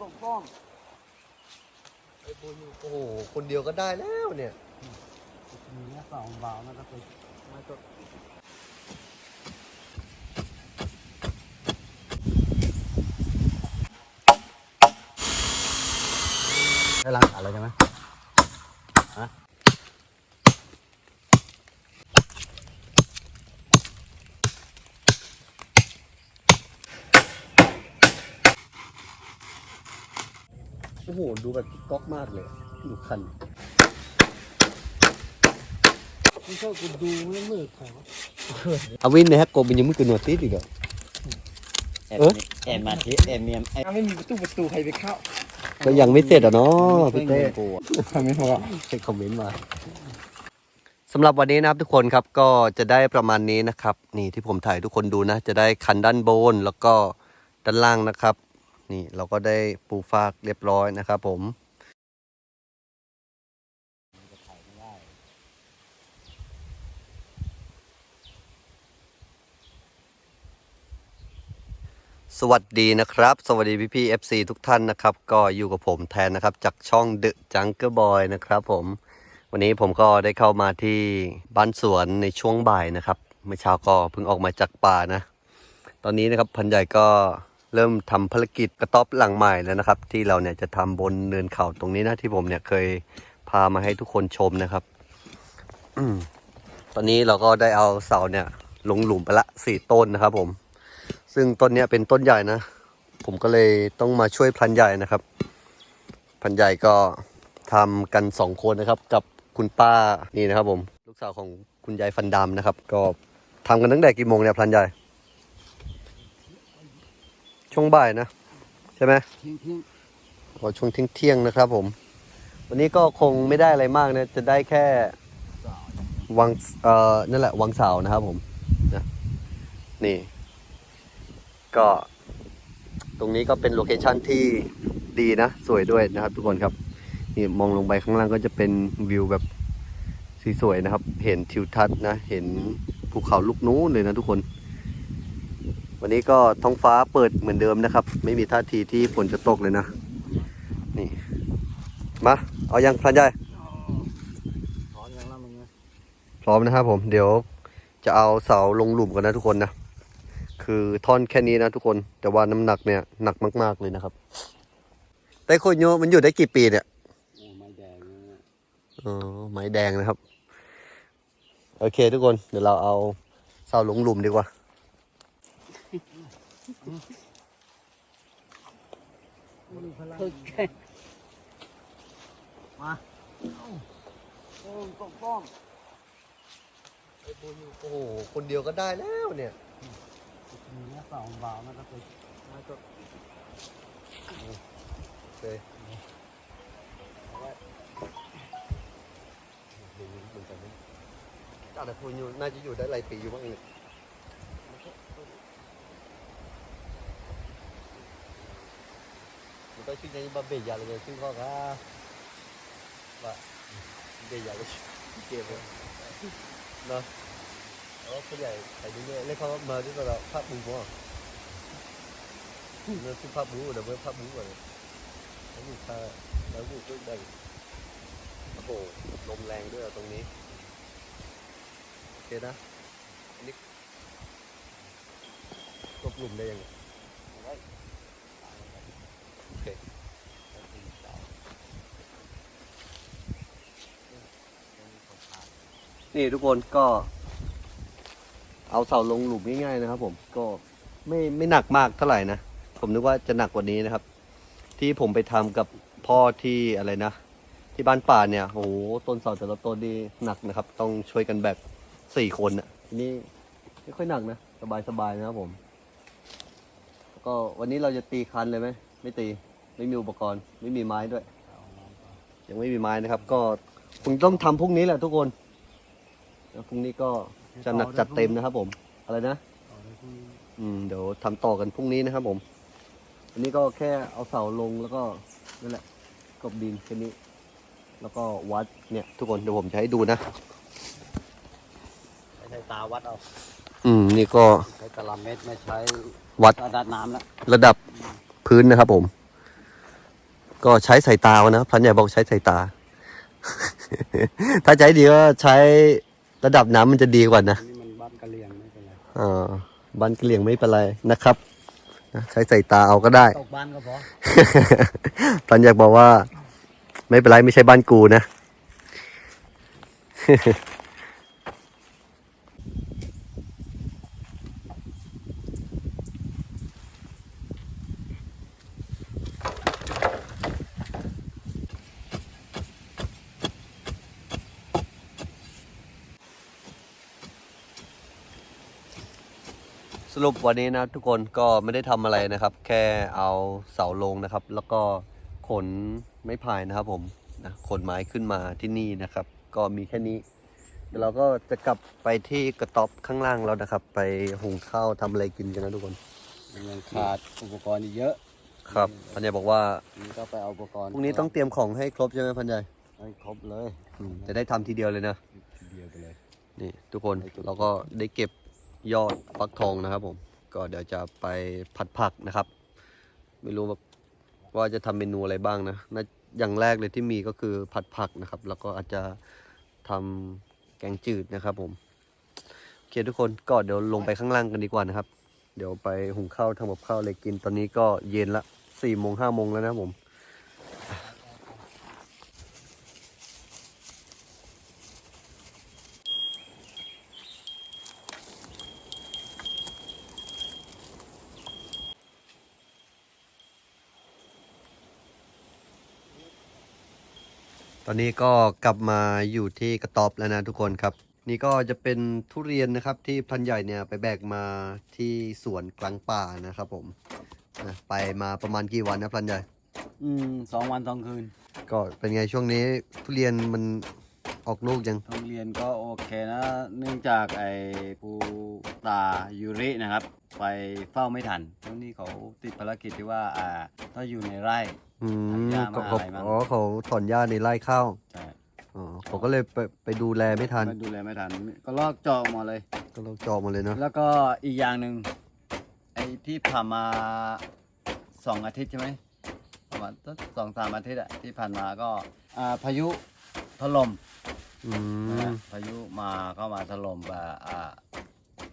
กบป้องไอ้บุญโอ้โห คนเดียวก็ได้แล้วเนี่ย มีแค่สองบาทนั่นก็เป็นไม้ต้นได้ล้างขาเลยใช่ไหม โอ้โหดูแบบก๊อกมากเลยดูคันไม่ชอบกูดูไม่มืดเขาเอาวินในฮักโกมันยังไม่เกินหนวดติดอีกเหรอแอนเอ๊ะแอนมาที่แอนเมียมไอ้ไม่มีประตูประตูใครไปเข้า ก็ยังไม่เสร็จอะเนาะพี่เต้กูอะทำไม่พอให้คอมเมนต์มาสำหรับวันนี้นะครับทุกคนครับก็จะได้ประมาณนี้นะครับ นี่ที่ผมถ่ายทุกคนดูนะ จะได้คันด้านบนแล้วก็ด้านล่างนะครับ นี่เราก็ได้ปูฟากเรียบร้อยนะครับผมสวัสดีนะครับ สวัสดีพี่พี่ FC ทุกท่านนะครับ ก็อยู่กับผมแทนนะครับ จากช่อง The Jungle Boy นะครับผม วันนี้ผมก็ได้เข้ามาที่บ้านสวนในช่วงบ่ายนะครับ เมื่อเช้าก็เพิ่งออกมาจากป่านะ ตอนนี้นะครับพันใหญ่ก็ เริ่มทำภารกิจกระต๊อบหลังใหม่แล้วนะครับ ที่เราเนี่ยจะทำบนเนินเขาตรงนี้นะที่ผมเนี่ยเคยพามาให้ทุกคนชมนะครับอตอนนี้เราก็ได้เอาเสาเนี่ย ลงหลุมไปละสี่ต้นนะครับ ผม ซึ่งต้นเนี้ยเป็นต้นใหญ่นะ ผมก็เลยต้องมาช่วยพันใหญ่นะครับ พันใหญ่ก็ทำกันสองคนนะครับ กับคุณป้านี่นะครับ ผม ลูกสาวของคุณยายฟันดำนะครับ ก็ทำกันตั้งแต่กี่โมงเนี่ยพันใหญ่ ช่วงบ่ายนะ ใช่ไหมทิ้งทิ้งพอช่วงเที่ยงๆนะครับผม วันนี้ก็คงไม่ได้อะไรมากนะ จะได้แค่วังเอ่อนั่นแหละวังเสานะครับผมนะนี่ ก็ตรงนี้ก็เป็นโลเคชั่นที่ดีนะ สวยด้วยนะครับทุกคนครับ นี่มองลงไปข้างล่างก็จะเป็นวิวแบบสวยๆนะครับ เห็นทิวทัศน์นะ เห็นภูเขาลูกนู้นเลยนะทุกคน วันนี้ก็ท้องฟ้าเปิดเหมือนเดิมนะครับ ไม่มีท่าทีที่ฝนจะตกเลยนะ นี่ มา เอายังพลันใหญ่ถอนอย่างละมึงนะพร้อมนะครับผม เดี๋ยวจะเอาเสาลงหลุมกันนะทุกคนนะ คือท่อนแค่นี้นะทุกคน แต่ว่าน้ำหนักเนี่ยหนักมาก ๆเลยนะครับ แต่โคนโยมันอยู่ได้กี่ปีเนี่ยโอ้ไม้แดงเนี่ยอ๋อไม้แดงนะครับ โอเคทุกคน เดี๋ยวเราเอาเสาลงหลุมดีกว่า โอเคมาโอ้กบป้องไอ้บุญโอ้โห คนเดียวก็ได้แล้วเนี่ยมีแค่สองบาทนั่นก็เป็นไม้ต้นโอเคเอนกันนะแต่คุณอยู่น่าจะอยู่ได้หลายปีอยู่บ้างเนี่ย มันต้องชื่อยังบะเบียเลยชื่อข้อค่ะว่าเบียเลยเกมเลยเนาะแล้วผู้ใหญ่ไปเรื่อยๆเล่นเขามาที่เราภาพบูมั้งเนื้อชื่อภาพบูเดี๋ยวเมื่อภาพบูก่อนแล้วอยู่ค่าแล้วอยู่ก็ได้โอ้โหลมแรงด้วยอะตรงนี้โอเคนะอันนี้กบหลุมได้ยังไงโอเค นี่ทุกคนก็ เอาเสาลงหลุมง่ายๆนะครับ ผมก็ไม่ไม่หนักมากเท่าไหร่นะผมนึกว่าจะหนักกว่านี้นะครับ ที่ผมไปทำกับพ่อที่อะไรนะที่บ้านป่าเนี่ยโอ้โหต้นเสาแต่ละต้นนี่หนักนะครับ ต้องช่วยกันแบกสี่คนน่ะทีนี่ไม่ค่อยหนักนะสบายสบายๆนะครับผม ก็วันนี้เราจะตีคันเลยไหมไม่ตีไม่มีอุปกรณ์ ไม่มีไม้ด้วย ยังไม่มีไม้นะครับ ก็คงต้องทำพรุ่งนี้แหละทุกคน แล้วพรุ่งนี้ก็จะหนักจัดเต็มนะครับผม อะไรนะต่อเลยพรุ่งนี้อืม เดี๋ยวทำต่อกันพรุ่งนี้นะครับผม อันนี้ก็แค่เอาเสาลงแล้วก็นั่นแหละกบดินแค่นี้ แล้วก็วัดเนี่ย ทุกคนเดี๋ยวผมจะให้ดูนะไม่ใช้ตาวัดเอา อืม นี่ก็ใช้ตลับเมตรไม่ใช้วัดกระดาษน้ำแล้วระดับพื้นนะครับผม ก็ใช้สายตาเอานะพันใหญ่บอกใช้สายตา ถ้าใช้ดีก็ใช้ ระดับน้ำมันจะดีกว่านะอันนี้มันบ้านกะเหรี่ยงไม่เป็นไรอ่าบ้านเกลียงไม่เป็นไรนะครับนะใช้สายตาเอาก็ได้ ตกบ้านก็พอตอนอยากบอกว่า ไม่เป็นไรไม่ใช่บ้านกูนะ รุปวันนี้นะทุกคนก็ไม่ได้ทำอะไรนะครับ แค่เอาเสาลงนะครับ แล้วก็ขนไม้พายนะครับผมนะขนไม้ขึ้นมาที่นี่นะครับ ก็มีแค่นี้เดี๋ยวเราก็จะกลับไปที่กระต๊อบข้างล่างแล้วนะครับ ไปหุงข้าวทำอะไรกินกันนะทุกคนมันยังขาดอุปกรณ์อีกเยอะครับพันใหญ่บอกว่านี่ก็ไปเอาอุปกรณ์พรุ่งนี้ต้องเตรียมของให้ครบใช่ไหมพันใหญ่ให้ครบเลยอืมจะได้ทำทีเดียวเลยนะทีเดียวไปเลยนี่ทุกคนเราก็ได้เก็บ ยอดฟักทองนะครับ ผม ก็เดี๋ยวจะไปผัดผักนะครับ ไม่รู้ว่าว่าจะทำเมนูอะไรบ้างนะนะอย่างแรกเลยที่มีก็คือผัดผักนะครับ แล้วก็อาจจะทำแกงจืดนะครับ ผมโอเคทุกคนก็เดี๋ยวลงไปข้างล่างกันดีกว่านะครับ เดี๋ยวไปหุงข้าวทำกับข้าวอะไรกินตอนนี้ก็เย็นละสี่โมงห้าโมงแล้วนะผม อนนี้ก็กลับมาอยู่ที่กระต๊อบแล้วนะทุกคนครับ นี่ก็จะเป็นทุเรียนนะครับที่พันใหญ่เนี่ยไปแบกมาที่สวนกลางป่านะครับผมนะไปมาประมาณกี่วันนะพันใหญ่ อืมสองวันสองคืน ก็เป็นไงช่วงนี้ทุเรียนมัน ออกลูกยังโรงเรียนก็โอเคนะ เนื่องจากไอ้ปูตายูรินะครับ ไปเฝ้าไม่ทันช่วงนี้เขาติดภารกิจที่ว่าอ่าถ้าอยู่ในไร่ อืมหญ้ามาเขาอะไรมั้งอ๋อเขาถอนหญ้าในไร่ข้าวใช่อ๋อเขาก็เลยไปไปดูแลไม่ทันไปดูแลไม่ทัน ก็ลอกเจาะหมดเลย ก็เราจองมาเลยเนาะแล้วก็อีกอย่างหนึ่งไอ้ที่ผ่านมาสองอาทิตย์ใช่ไหมประมาณสักสองสามอาทิตย์อะที่ผ่านมาก็อ่าพายุ ถล่มอืนะมฮะพายุมาเข้ามาถล่มแบบอ่า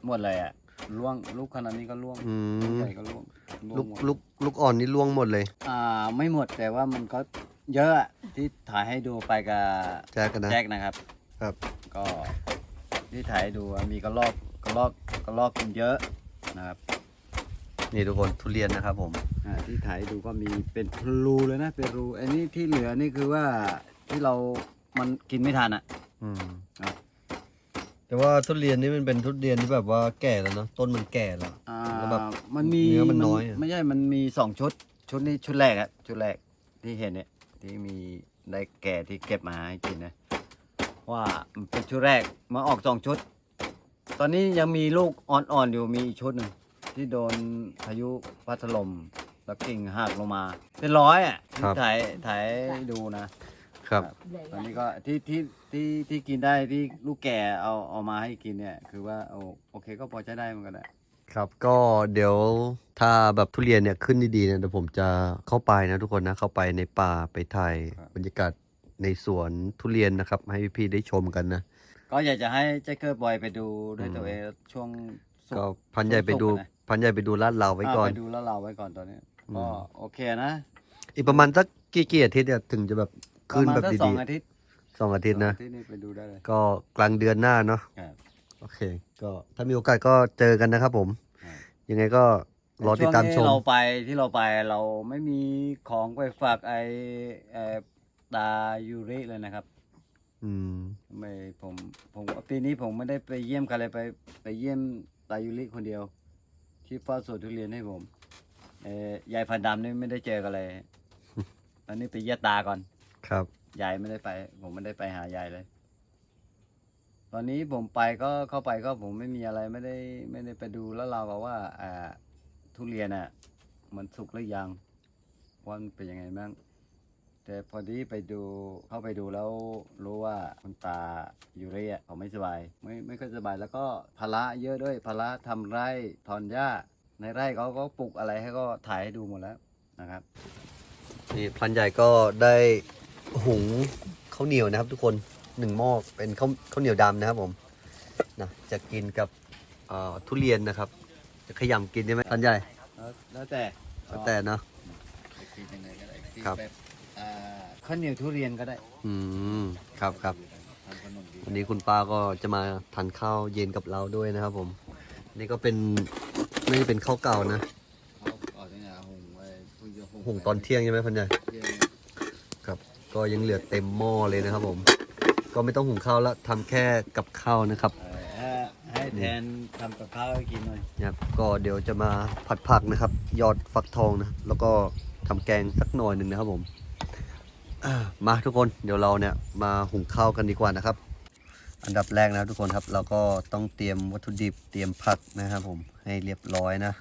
หมดเลยอะล่วงลูกขนาดนี้ก็ล่วงอืลูกมใหญ่ก็ล่วงร่วลูงกหมดลูกลูกอ่อนนี่ล่วงหมดเลยอ่าไม่หมดแต่ว่ามันก็เยอะอะที่ถ่ายให้ดูไปกับแจ๊กกันนะ แจ็คนะครับ ครับ ก็ที่ถ่ายให้ดูอะมีกระลอกกระลอกกระลอกกินเยอะนะครับ นี่ทุกคนทุเรียนนะครับผม อ่าที่ถ่ายให้ดูก็มีเป็นรูเลยนะเป็นรูอันนี้ที่เหลือนี่คือว่าที่เรา มันกินไม่ทันอะ อืมครับ แต่ว่าทุเรียนนี่มันเป็นทุเรียนที่แบบว่าแก่แล้วเนาะต้นมันแก่แล้ว อ่าแล้วแบบมันมีเนื้อมันน้อยอะ ไม่ใช่ มันมีสองชุด ชุดนี้ชุดแรกอะชุดแรกที่เห็นเนี่ย ที่มีได้แก่ที่เก็บมาให้กินนะ ว่ามันเป็นชุดแรกมาออกสองชุด ตอนนี้ยังมีลูกอ่อนๆอยู่มีอีกชุดหนึ่งที่โดนพายุพัดถล่มแล้วกิ่งหักลงมา เป็นร้อยอะที่ถ่ายถ่ายให้ดูนะ ครับ ตอนนี้ก็ที่ที่ที่ที่กินได้ที่ลูกแก่เอาเอามาให้กินเนี่ย คือว่าโอโอเคก็พอใช้ได้เหมือนกันแหละครับก็เดี๋ยวถ้าแบบทุเรียนเนี่ยขึ้นดีๆเนี่ยเดี๋ยวผมจะเข้าไปนะทุกคนนะเข้าไปในป่าไปถ่ายบรรยากาศในสวนทุเรียนนะครับ ให้พี่ๆได้ชมกันนะก็อยากจะให้แจ็คเกอร์บอยไปดูด้วยตัวเองช่วงศุก็ร์พันใหญ่ไปดูศุกร์นะพันใหญ่ไปดูลาดเราไว้ก่อนาไปดูแล้วเราไว้ก่อนตอนนี้อืม ก็โอเคนะ อีกประมาณสักกี่กี่อาทิตย์เนี่ยถึงจะแบบ ขึ้นประมาณแบบสักสอดีงอาทิตย์ๆสองอาทิตย์นะ สองอาทิตย์นี่ไปดูได้เลย ก็กลางเดือนหน้าเนาะครับโอเค ก็ถ้ามีโอกาสก็เจอกันนะครับผม ครับ ยังไงก็รอติดตามชช่วงมนี้เราไปที่เราไปเราไม่มีของไปฝากไอไอตายูริเลยนะครับ อืม ไม่ผมผมปีนี้ผมไม่ได้ไปเยี่ยมใครเลยไปไปเยี่ยมตายุริคนเดียว ที่เฝ้าสวนทุเรียนให้ผมเอ่อยายพันดำนี่ไม่ได้เจอกันเลย ตอนนี้ไปเยี่ยตาก่อน ครับ ยายไม่ได้ไป ผมไม่ได้ไปหายายเลย ตอนนี้ผมไปก็เข้าไปก็ผมไม่มีอะไรไม่ได้ไม่ได้ไปดูแล้วเราก็ว่าอ่าทุเรียนอะ มันสุกหรือยังว่ามันเป็นยังไงบ้างแต่พอดีไปดูเข้าไปดูแล้วรู้ว่าคุณตาอยู่เรียเขาไม่สบาย ไม่ไม่ค่อยสบายแล้วก็ภาระเยอะด้วยภาระทำไร่ถอนหญ้าในไร่เขาก็ปลูกอะไรให้ก็ถ่ายให้ดูหมดแล้วนะครับนี่พลันใหญ่ก็ได้ หุงข้าวเหนียวนะครับทุกคนหนึ่งหม้อเป็นข้าวข้าวเหนียวดำนะครับผมนะจะกินกับเอ่อทุเรียนนะครับ จะขยำกินได้ไหมพลันใหญ่แล้วแล้วแต่แล้วแต่เนาะกินยังไงก็ได้กินครับแบบอ่าข้าวเหนียวทุเรียนก็ได้ อืมครับครับทำขนมดีวันนี้คุณป้าก็จะมาทานข้าวเย็นกับเราด้วยนะครับ ผม นี่ก็เป็นไม่ได้เป็นข้าวเก่านะเขาเอาที่ไหนหุงไว้เพิ่งจะหุงตอนเที่ยงใช่ไหมพันใหญ่เที่ยงครับ ก็ยังเหลือเต็มหม้อเลยนะครับผม ก็ไม่ต้องหุงข้าวแล้วทำแค่กับข้าวนะครับเออให้ให้แทนทำกับข้าวให้กินหน่อยนะครับก็เดี๋ยวจะมาผัดผักนะครับ ยอดฟักทองนะ แล้วก็ทำแกงสักหน่อยหนึ่งนะครับผมอ่ามาทุกคนเดี๋ยวเราเนี่ยมาหุงข้าวกันดีกว่านะครับ อันดับแรกนะทุกคนครับ เราก็ต้องเตรียมวัตถุดิบเตรียมผักนะครับผมให้เรียบร้อยนะ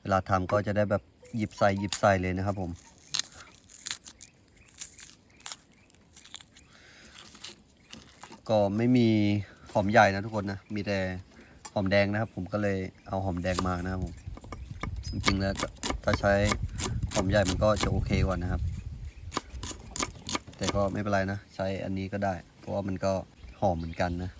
เวลาทำก็จะได้แบบหยิบใส่หยิบใส่เลยนะครับผม ก็ไม่มีหอมใหญ่นะทุกคนนะ มีแต่หอมแดงนะครับ ผมก็เลยเอาหอมแดงมานะครับผมจริงๆแล้วถ้าใช้หอมใหญ่มันก็จะโอเคกว่านะครับ แต่ก็ไม่เป็นไรนะ ใช้อันนี้ก็ได้ เพราะว่ามันก็หอมเหมือนกันนะ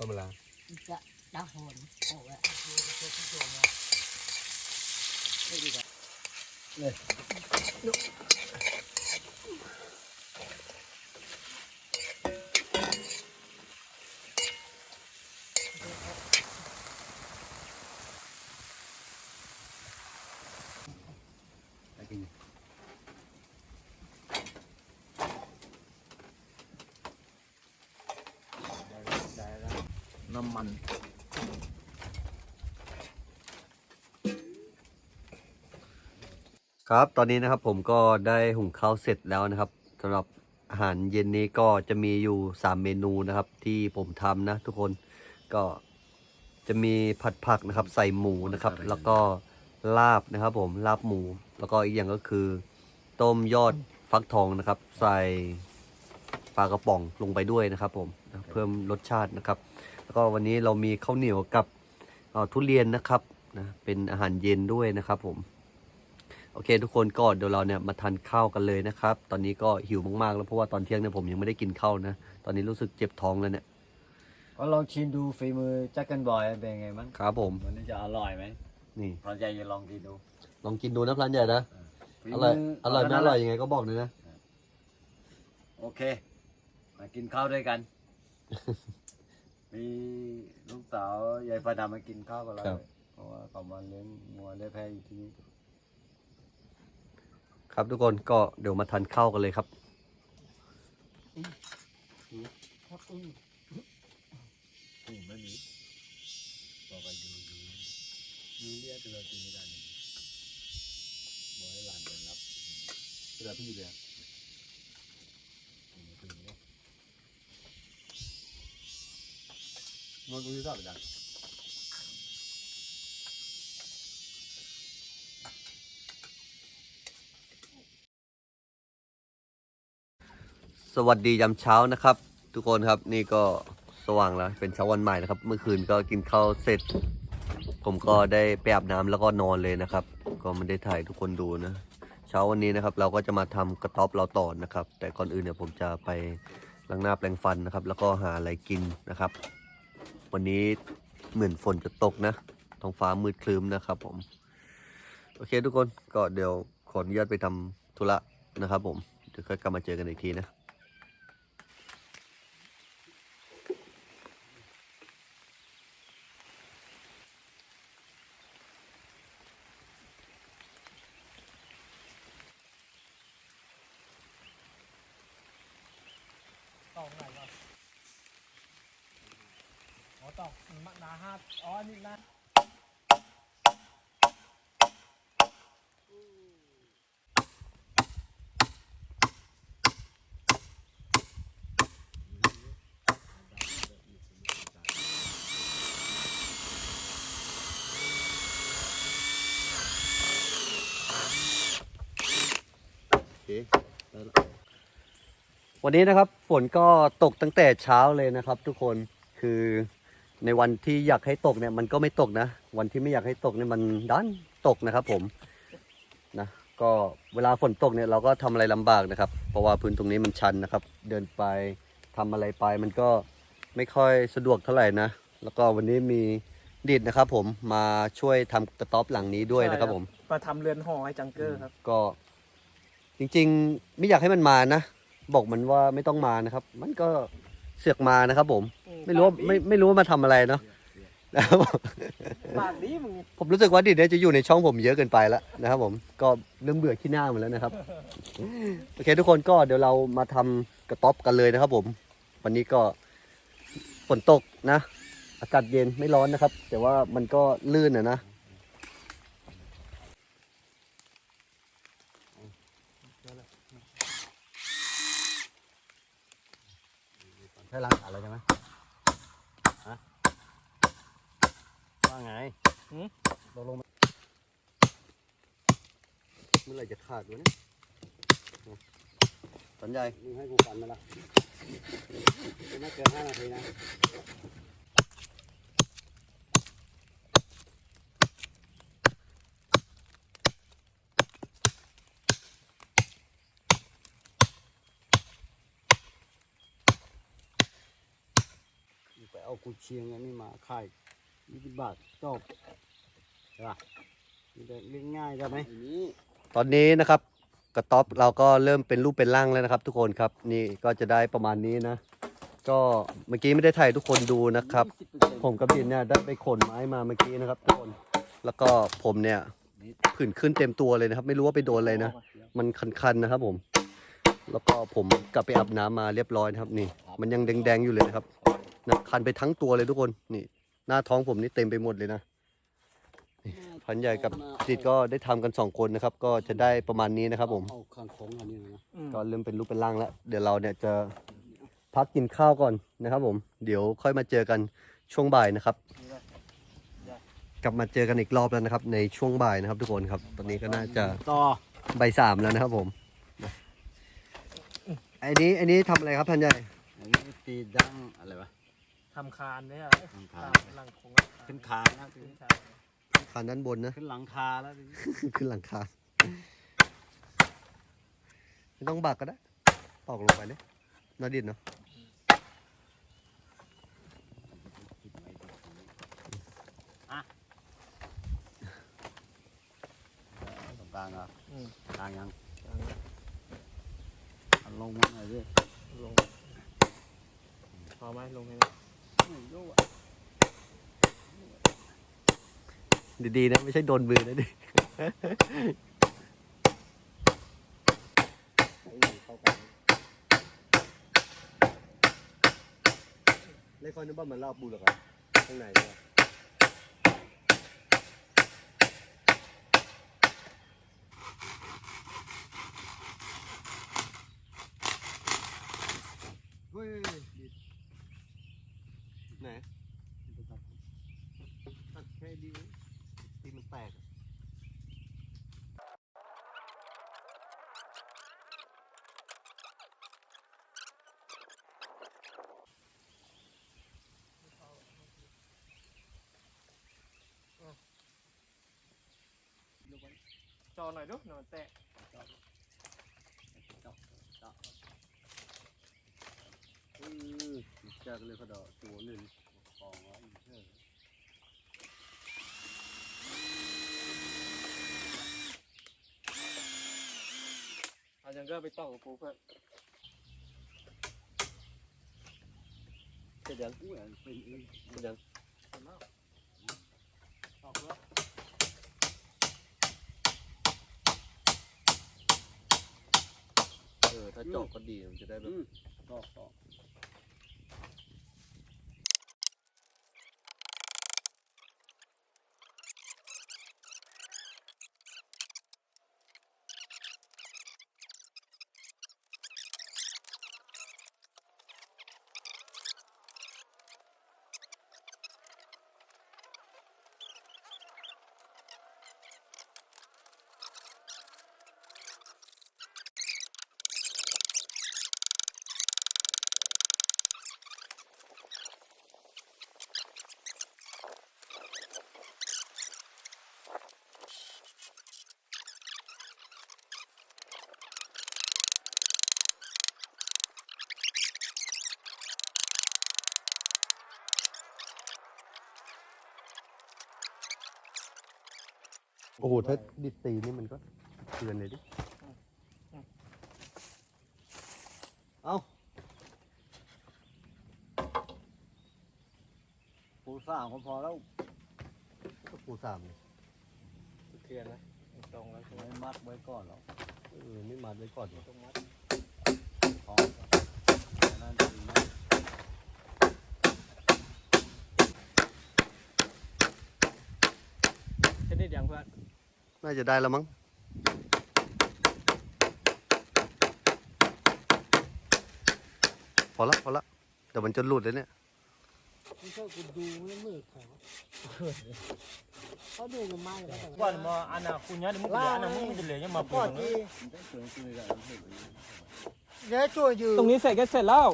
บ้าเวลาจะดาหอนโอ้ยเลย ครับ ตอนนี้นะครับผมก็ได้หุงข้าวเสร็จแล้วนะครับสำหรับอาหารเย็นนี้ก็จะมีอยู่ 3 เมนูนะครับ ที่ผมทำนะ ทุกคนก็จะมีผัดผักนะครับ ใส่หมูนะครับ แล้วก็ลาบนะครับ ผมลาบหมู แล้วก็อีกอย่างก็คือ ต้มยอดฟักทองนะครับ ใส่ปลากระป๋องลงไปด้วยนะครับผมนะเพิ่มรสชาตินะครับ แล้วก็วันนี้เรามีข้าวเหนียวกับเอ่อทุเรียนนะครับนะเป็นอาหารเย็นด้วยนะครับผม โอเค ทุกคนก็เดี๋ยวเราเนี่ยมาทานข้าวกันเลยนะครับ ตอนนี้ก็หิวมากๆแล้วเพราะว่าตอนเที่ยงเนี่ยผมยังไม่ได้กินข้าวนะ ตอนนี้รู้สึกเจ็บท้องแล้วเนี่ยก็ลองชิมดูฝีมือจักกันบอยเป็นไงมั้งครับผมวันนี้จะอร่อยไหมนี่พอใจจะลองกินดู ลองกินดูนะพลันใหญ่นะฝีอร่อยมือร่อยไม่อร่อยเายังไงก็บอกเลยนะโอเคมากินข้าวด้วยกัน มีลูกสาวยายฟ้าดำมากินข้าวกับเราครับด้วยเพราะว่าเขามาเลี้ยงงัวเลี้ยงแพะอยู่ที่นี่ ครับทุกคนก็เดี๋ยวมาทานข้าวกันเลยครับเขาอึ้งกูไม่มีบอกไปดูดูดูเรียกเราตีไม่ได้นี่บอกให้หลานไปรับเวลาพี่เลยมันกูจะทำอะไรส วัสดียามเช้านะครับ ทุกคนครับนี่ก็สว่างแล้วเป็นเช้าวันใหม่นะครับ เมื่อคืนก็กินข้าวเสร็จ ผมก็ได้ไปอาบน้ำแล้วก็นอนเลยนะครับ ก็ไม่ได้ถ่ายทุกคนดูนะ เช้าวันนี้นะครับ เราก็จะมาทำกระต๊อบเราต่อนะครับ แต่ก่อนอื่นเนี่ยผมจะไปล้างหน้าแปรงฟันนะครับ แล้วก็หาอะไรกินนะครับ วันนี้เหมือนฝนจะตกนะท้องฟ้ามืดครึ้มนะครับ ผม โอเคทุกคนก็เดี๋ยวขออนุญาตไปทำธุระนะครับ ผมเดี๋ยวค่อยกลับมาเจอกันอีกทีนะ ตอกไหนก่อนอ๋อตอกมะนาห้าอ๋ออันนี่นะ วันนี้นะครับฝนก็ตกตั้งแต่เช้าเลยนะครับ ทุกคนคือในวันที่อยากให้ตกเนี่ยมันก็ไม่ตกนะ วันที่ไม่อยากให้ตกเนี่ยมันดันตกนะครับ ผมนะก็เวลาฝนตกเนี่ยเราก็ทำอะไรลำบากนะครับ เพราะว่าพื้นตรงนี้มันชันนะครับ เดินไปทำอะไรไปมันก็ไม่ค่อยสะดวกเท่าไหร่นะ แล้วก็วันนี้มีดิดนะครับ ผมมาช่วยทำกระต๊อบหลังนี้ด้วยนะครับ ผมมาทำเรือนหอให้จังเกอร์ครับ ก็ จริงๆ ไม่อยากให้มันมานะ บอกมันว่าไม่ต้องมานะครับ มันก็เสือกมานะครับ ผม ไม่รู้ว่าไม่ไม่รู้ว่ามาทำอะไรเนาะนะครับผมปากนี้มึงผมรู้สึกว่าดิดเนี่ยจะอยู่ในช่องผมเยอะเกินไปแล้วนะครับ ผมก็เริ่มเบื่อขี้หน้าหมดแล้วนะครับโอเค ทุกคนก็เดี๋ยวเรามาทำกระต๊อบกันเลยนะครับ ผม วันนี้ก็ฝนตกนะ อากาศเย็นไม่ร้อนนะครับ แต่ว่ามันก็ลื่นอะนะ ใช่ร้านขายอะไรใช่ไหมฮะว่าไงเมื่อไหร่จะขาดวะเนี่ยสัญญาณมึงให้กูกันมาละไม่เกินห้านาทีนะ เอากุเชียงอันนี้มาขายยี่สิบบาทจบใช่ป่ะมันจะเลี้ยงง่ายใช่ไหมนี้ตอนนี้นะครับกระต๊อบเราก็เริ่มเป็นรูปเป็นร่างแล้วนะครับ ทุกคนครับนี่ก็จะได้ประมาณนี้นะ ก็เมื่อกี้ไม่ได้ถ่ายทุกคนดูนะครับ ผมกับบินเนี่ยได้ไปขนไม้มาเมื่อกี้นะครับทุกคน แล้วก็ผมเนี่ยผื่นขึ้นเต็มตัวเลยนะครับ ไม่รู้ว่าไปโดนอะไรนะ มันคันๆนะครับผม แล้วก็ผมกลับไปอาบน้ำมาเรียบร้อยนะครับนี่ มันยังแดงๆอยู่เลยนะครับ นะคันไปทั้งตัวเลยทุกคนนี่ หน้าท้องผมนี่เต็มไปหมดเลยนะนี่พันใหญ่กับจิตก็ได้ทำกันสองคนนะครับ ก็จะได้ประมาณนี้นะครับ ผมเอาข้างของอันนี้นะก็เริ่มเป็นรูปเป็นร่างแล้ว เดี๋ยวเราเนี่ยจะพักกินข้าวก่อนนะครับ ผม เดี๋ยวค่อยมาเจอกันช่วงบ่ายนะครับ กลับมาเจอกันอีกรอบแล้วนะครับ ในช่วงบ่ายนะครับ ทุกคนครับ ตอนนี้ก็น่าจะต่อบ่ายสามแล้วนะครับ ผมไอ้นี้ไอ้นี้ทำอะไรครับท่านใหญ่อันนี้ตีดังอะไรวะ ทำคานเนี่ยทำคาน หลังคงขึ้นคานะขึ้นคานคานด้านบนนะ ขึ้นหลังคาแล้วทีนี้ขึ้นหลังคา ไม่ต้องบักก็ได้ตอกลงไปเนี่ยน่าดินเนาะตรงกลางอะอืมกลางยังกลางเอาลงมาหน่อยดิลงพอไหมลงให้ไหม ดีๆนะ ไม่ใช่โดนมือนะดิเข้ากันเล่นคอนนึกว่ามันรอบบูหรอครับข้างในเนี่ยเฮ้ยไหนตัดแค่ดีตีมันแตก จ อหน่อยดูหนอนแตะจอือจากเลยเขาดอกตัวหนึ่งของอะอีเท่าเอาจังเกอร์ไปต่อกับปูเพื่อนเสร็จยังอุ้ยเป็นเจยัง ออกแล้ว เออถ้าเจาะก็ดีมันจะได้แบบ ตอกตอก โอ้โห ถ้าดิดตีนี่มันก็เตือนเลยดิ เอาปูสามก็พอแล้ว ก็ปูสามเลยเคลียร์นะตรงแล้วใช่ไหมไม่มัดไว้ก่อนหรอกเออไม่มัดไว้ก่อนเหรอตรงมัด พอนั่นดีมาก แค่นี้เดียวเพื่อน น่าจะได้แล้วมั้งพอละพอละเดี๋ยวมันจะหลุดเลยเนี่ยไม่ใช่กูดูแล้วมือเขาเขาดูมันไม่แล้วแต่ว่ามาอันน่ะคุณยัดมึงเหลืออันน่ะมึงจะเหลือยังมาปก่วอดนที่มันได้เปลืองซื้อกันเห็นไหมเดี๋ยวช่วยอยู่ตรงนี้เสร็จก็เสร็จแล้ว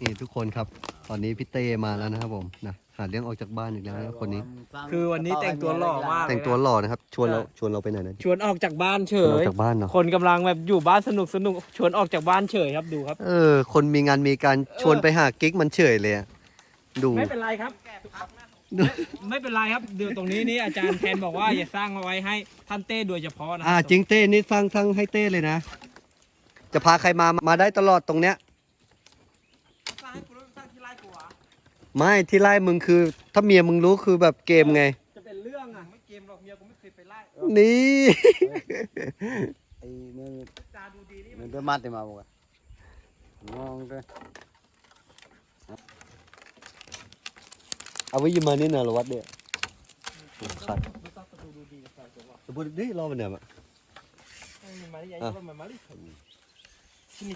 นี่ทุกคนครับ ตอนนี้พี่เต้มาแล้วนะครับผมนะ หาเรื่องออกจากบ้านอีกแล้วนะคนนี้ คือวันนี้แต่งตัวหล่อมาก แต่งตัวหล่อนะครับ ชวนเราชวนเราไปไหนนะชวนออกจากบ้านเฉชวนเรายจากบ้านเนาะคนกำลังแบบอยู่บ้านสนุกสนุกชวนออกจากบ้านเฉยครับดูครับ เออ คนมีงานมีการชวนไปหากิ๊กมันเฉยเลยอะดู ไม่เป็นไรครับ ไม่เป็นไรครับเดี๋ยวตรงนี้นี่อาจารย์แทนบอกว่าอย่าสร้างเอาไว้ให้ท่านเต้โดยเฉพาะนะคอ่ารับจริงเต้นี่สร้างทั้งให้เต้เลยนะ จะพาใครมามาได้ตลอดตรงเนี้ย สร้างให้กูแล้วสร้างที่ไร่กูอะ ไม่ที่ไล่มึงคือ ถ้าเมียมึงรู้คือแบบเกมไง จะเป็นเรื่องอะไม่เกมหรอกเมียกูไม่เคยไปไล่นี่ ไอ้เมื่อจาดูดีนี่มันไปมัดได้มาบอกว่ามองด้วยเอาไว้ยิมมานี่นะหรอวัดเนี่ยขัดดูตาประตูดูดีใส่ตัวว่าสมมตินี่รอมันเนี่ยมะไม่มีมาดิยัยว่ามันมาดิชินิ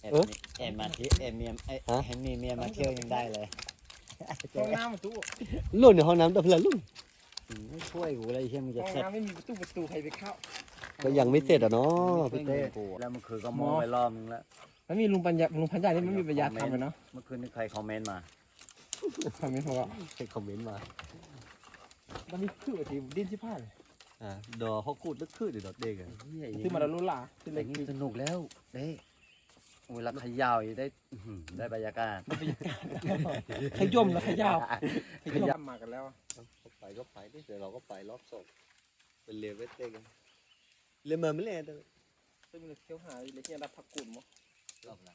เทลเอาไว้ในฮักโกบินยังไม่เกินหนวดตีดีกว่าแอบเออมีแอบมาที่แอบเมียไอ้ฮะเห็นมีเมียมาเที่ยวยังได้เลยห้องน้ำประตูลุ่นในห้องน้ำดับเพลิงลุ่นอืมไม่ช่วยกูเลยเชี่ยมึงจะห้องเสร็จน้ำไม่มีประตูประตูใครไปเข้า ก็ยังไม่เสร็จอะเนาะพี่พี่เต้เต้กูแล้วเมื่อคืนก็มองไปรอบนึงแล้วแล้วมีลุงปัญญาลุงพันใหญ่นี่ไม่มีปัญญาทำเลยเนาะเมื่อคืนนี่ใครคอมเมนต์มาทำไม่ถูกอะให้คอมเมนต์มามันมีคือทีดิ้นที่ผ้าเลยอ่าดอเขาคูดลึกขึ้นเดี๋ยวดอกเด็กอะซื้อมาแล้วรุ่นหล่ะซื้อเล็เล็กกนี่สนุกแล้วเด้ เวลาเขย่าอีกได้อื้อหือได้บรรยากาศ ขย่มแล้วขย่าวขย่มมากันแล้วเขาไปก็ไปดิเดี๋ยวเราก็ไปรอบสองเป็นเรียนเวทเต้กันเรียนมาไม่เล่นแต่ซึ่งเล็กเที่ยวหาเล็กเนี่ยรับผักกุ่นมั้งรอบละ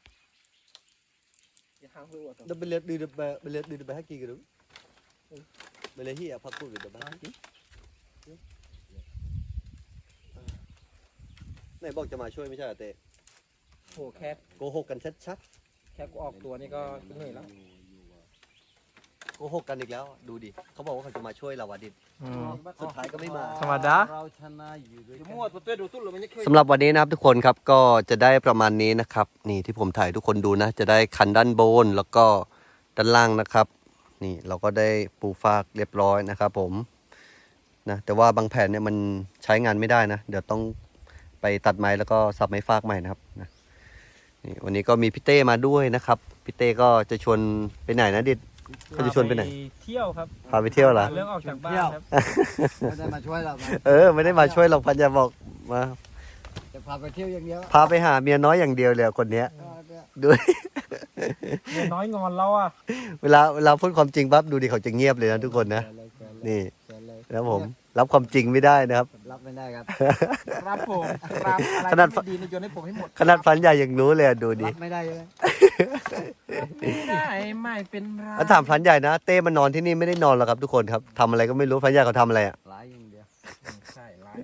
อย่าห้างหัวเดี๋ยวไปเรียนดีเดี๋ยวไปไปเรียนดีเดี๋ยวไปฮักกี้กันดูไปเรียนที่อะพักกูเดี๋ยวไปฮักกี้ในไหนบอกจะมาช่วยไม่ใช่เหรอเต้ โหแค่โกหกกันชัดแค่กูออกตัวนี่ก็เหนื่อยแล้วๆโกหกกันอีกแล้ว ดูดิเขาบอกว่าเขาจะมาช่วยเราวะดิษสุดท้ายก็ไม่มา ธรรมดา เราชนะอยู่ด้วยเดี๋ยวกัน มั่วตัวเต้ดูตุ้นเลยมันยังเคย สำหรับวันนี้นะครับทุกคนครับก็จะได้ประมาณนี้นะครับ นี่ที่ผมถ่ายทุกคนดูนะ จะได้คันด้านบนแล้วก็ด้านล่างนะครับ นี่เราก็ได้ปูฟากเรียบร้อยนะครับ ผมนะแต่ว่าบางแผ่นเนี่ยมันใช้งานไม่ได้นะ เดี๋ยวต้องไปตัดไม้แล้วก็สับไม้ฟากใหม่นะครับนะ นี่วันนี้ก็มีพี่เต้มาด้วยนะครับพี่เต้ก็จะชวนไปไหนนะดิดเขาจะชวนไปไหน เที่ยวครับพาไปเที่ยวเหรอ เรื่องออกจากบ้านครับไม่ได้มาช่วยเรานะเออ ไม่ได้มาช่วยหรอกพันยาบอกมาจะพาไปเที่ยวอย่างเดียวพาไปหาเมียน้อยอย่างเดียวเลยคนเนี้ยดูเมียน้อยงอนเราอะเวลาเวลาพูดความจริงปั๊บดูดิเขาจะเงียบเลยนะทุกคนนะนี่เชิญเลยแล้วผม รับความจริงไม่ได้นะครับ รับไม่ได้ครับ ครับผมครับอะไรขนาด ที่ไม่ดีในโยนให้ผมให้หมดขนาดพันใหญ่ยังรู้เลยอะดูดิรับไม่ได้เลยไม่ได้ไม่เป็นไรแล้วถามพันใหญ่นะเต้มานอนที่นี่ไม่ได้นอนหรอกครับทุกคนครับทำอะไรก็ไม่รู้พันใหญ่เขาทำอะไรอะหลายอย่างเดียวใช่ร้าย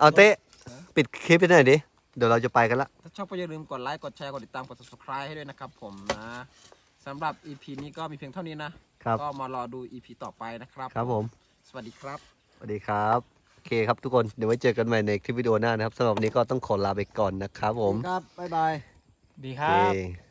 เอาเต้ปิดคลิปไปหน่อยดิเดี๋ยวเราจะไปกันละ ถ้าชอบก็อย่าลืมกดไลค์กดแชร์กดติดตามกด subscribe ให้ด้วยนะครับผมนะสำหรับ EP นี้ก็มีเพียงเท่านี้นะ ครับ ก็มารอดู EP ต่อไปนะครับ ครับผม สวัสดีครับ สวัสดีครับโอเคครับทุกคนเดี๋ยวไว้เจอกันใหม่ในคลิปวิดีโอหน้านะครับสำหรับวันนี้ก็ต้องขอลาไปก่อนนะครับผมครับบ๊ายบาย ดีคโอรับ เค